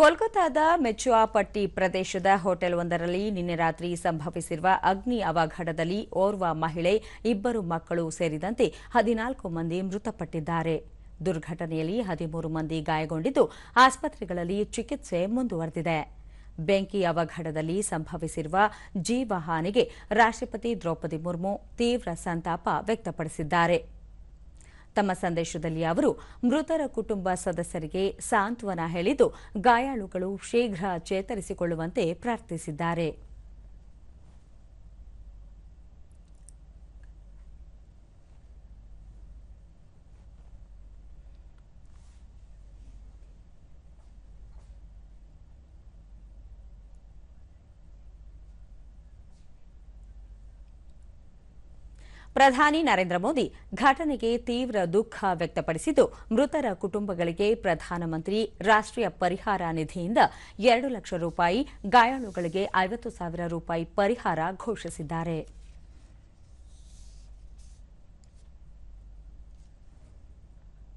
ಕೋಲ್ಕತಾದ ಮೆಚುವಾಪಟ್ಟಿ ಪ್ರದೇಶದ ಹೋಟೆಲ್ ಒಂದರಲ್ಲಿ ನಿನ್ನೆ ರಾತ್ರಿ ಸಂಭವಿಸಿರುವ ಅಗ್ನಿ ಅವಘಡದಲ್ಲಿ ಓರ್ವ ಮಹಿಳೆ, ಇಬ್ಬರು ಮಕ್ಕಳು ಸೇರಿದಂತೆ ಹದಿನಾಲ್ಕು ಮಂದಿ ಮೃತಪಟ್ಟಿದ್ದಾರೆ. ದುರ್ಘಟನೆಯಲ್ಲಿ ಹದಿಮೂರು ಮಂದಿ ಗಾಯಗೊಂಡಿದ್ದು ಆಸ್ಪತ್ರೆಗಳಲ್ಲಿ ಚಿಕಿತ್ಸೆ ಮುಂದುವರೆದಿದೆ. ಬೆಂಕಿ ಅವಘಡದಲ್ಲಿ ಸಂಭವಿಸಿರುವ ಜೀವಹಾನಿಗೆ ರಾಷ್ಟ್ರಪತಿ ದ್ರೌಪದಿ ಮುರ್ಮು ತೀವ್ರ ಸಂತಾಪ ವ್ಯಕ್ತಪಡಿಸಿದ್ದಾರೆ. ತಮ್ಮ ಸಂದೇಶದಲ್ಲಿ ಅವರು ಮೃತರ ಕುಟುಂಬ ಸದಸ್ಯರಿಗೆ ಸಾಂತ್ವನ ಹೇಳಿದ್ದು ಗಾಯಾಳುಗಳು ಶೀಘ್ರ ಚೇತರಿಸಿಕೊಳ್ಳುವಂತೆ ಪ್ರಾರ್ಥಿಸಿದ್ದಾರೆ. ಪ್ರಧಾನಿ ನರೇಂದ್ರ ಮೋದಿ ಘಟನೆಗೆ ತೀವ್ರ ದುಃಖ ವ್ಯಕ್ತಪಡಿಸಿದ್ದು, ಮೃತರ ಕುಟುಂಬಗಳಿಗೆ ಪ್ರಧಾನಮಂತ್ರಿ ರಾಷ್ಟ್ರೀಯ ಪರಿಹಾರ ನಿಧಿಯಿಂದ ಎರಡು ಲಕ್ಷ ರೂಪಾಯಿ, ಗಾಯಾಳುಗಳಿಗೆ ಐವತ್ತು ಸಾವಿರ ರೂಪಾಯಿ ಪರಿಹಾರ ಘೋಷಿಸಿದ್ದಾರೆ.